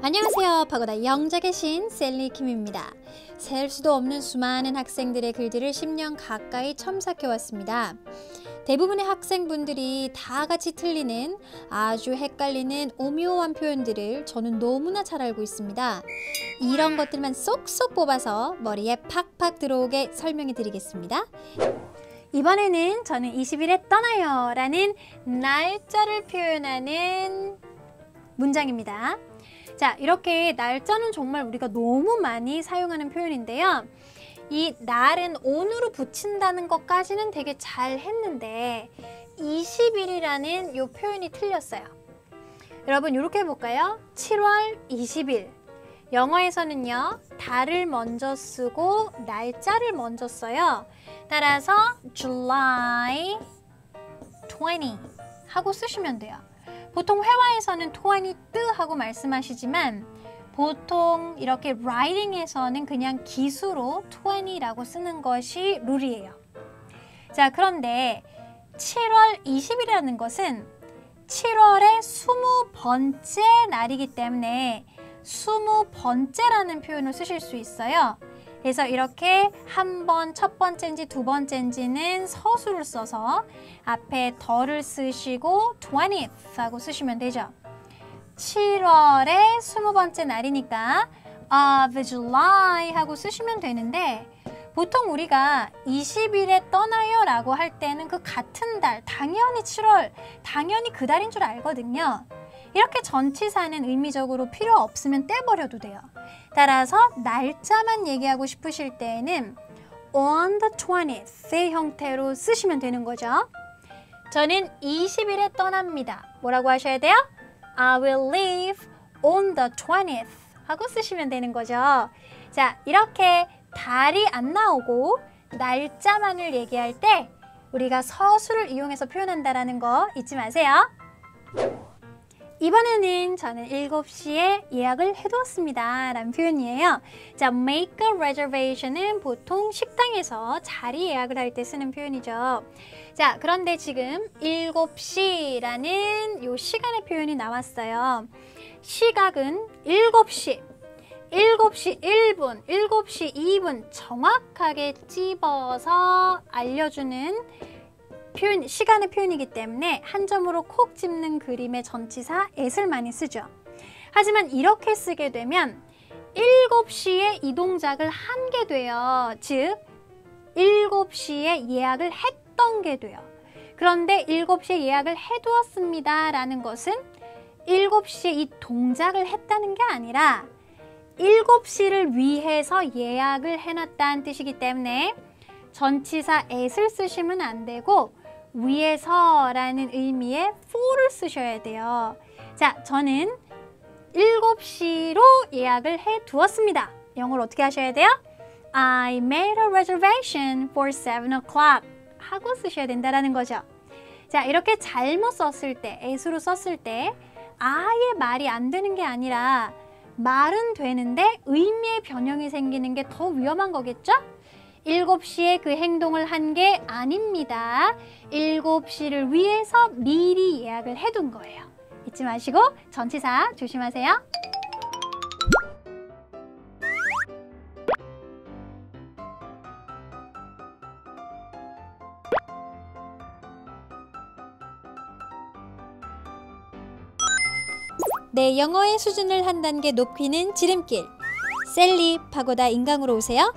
안녕하세요. 파고다 영작의 신 셀리 킴입니다. 셀 수도 없는 수많은 학생들의 글들을 10년 가까이 첨삭해 왔습니다. 대부분의 학생분들이 다 같이 틀리는 아주 헷갈리는 오묘한 표현들을 저는 너무나 잘 알고 있습니다. 이런 것들만 쏙쏙 뽑아서 머리에 팍팍 들어오게 설명해 드리겠습니다. 이번에는 저는 20일에 떠나요 라는 날짜를 표현하는 문장입니다. 자, 이렇게 날짜는 정말 우리가 너무 많이 사용하는 표현인데요. 이 날은 온으로 붙인다는 것까지는 되게 잘 했는데 20일이라는 이 표현이 틀렸어요. 여러분 이렇게 해볼까요? 7월 20일 영어에서는요 달을 먼저 쓰고 날짜를 먼저 써요. 따라서 July 20 하고 쓰시면 돼요. 보통 회화에서는 20 하고 말씀하시지만 보통 이렇게 writing에서는 그냥 기수로 20라고 쓰는 것이 룰이에요. 자, 그런데 7월 20일이라는 것은 7월의 20번째 날이기 때문에 20번째라는 표현을 쓰실 수 있어요. 그래서 이렇게 한 번 첫 번째인지 두 번째인지는 서술을 써서 앞에 더를 쓰시고 20th 하고 쓰시면 되죠. 7월의 20번째 날이니까 of July 하고 쓰시면 되는데 보통 우리가 20일에 떠나요 라고 할 때는 그 같은 달, 당연히 7월, 당연히 그 달인 줄 알거든요. 이렇게 전치사는 의미적으로 필요 없으면 떼버려도 돼요. 따라서 날짜만 얘기하고 싶으실 때에는 on the 20th의 형태로 쓰시면 되는 거죠. 저는 20일에 떠납니다. 뭐라고 하셔야 돼요? I will leave on the 20th 하고 쓰시면 되는 거죠. 자, 이렇게 달이 안 나오고 날짜만을 얘기할 때 우리가 서술을 이용해서 표현한다는 거 잊지 마세요. 이번에는 저는 7시에 예약을 해두었습니다 라는 표현이에요. 자, make a reservation은 보통 식당에서 자리 예약을 할 때 쓰는 표현이죠. 자, 그런데 지금 7시라는 요 시간의 표현이 나왔어요. 시각은 7시 7시 1분, 7시 2분 정확하게 찝어서 알려주는 표현, 시간의 표현이기 때문에 한 점으로 콕 집는 그림의 전치사 at을 많이 쓰죠. 하지만 이렇게 쓰게 되면 7시에 이 동작을 한 게 돼요. 즉 7시에 예약을 했던 게 돼요. 그런데 7시에 예약을 해두었습니다 라는 것은 7시에 이 동작을 했다는 게 아니라 7시를 위해서 예약을 해놨다는 뜻이기 때문에 전치사 at을 쓰시면 안 되고 위에서라는 의미의 for를 쓰셔야 돼요. 자, 저는 7시로 예약을 해 두었습니다. 영어로 어떻게 하셔야 돼요? I made a reservation for 7 o'clock 하고 쓰셔야 된다는 거죠. 자, 이렇게 잘못 썼을 때, at으로 썼을 때 아예 말이 안 되는 게 아니라 말은 되는데 의미의 변형이 생기는 게 더 위험한 거겠죠? 7시에 그 행동을 한 게 아닙니다. 7시를 위해서 미리 예약을 해둔 거예요. 잊지 마시고 전치사 조심하세요. 내 영어의 수준을 한 단계 높이는 지름길. 셀리 파고다 인강으로 오세요.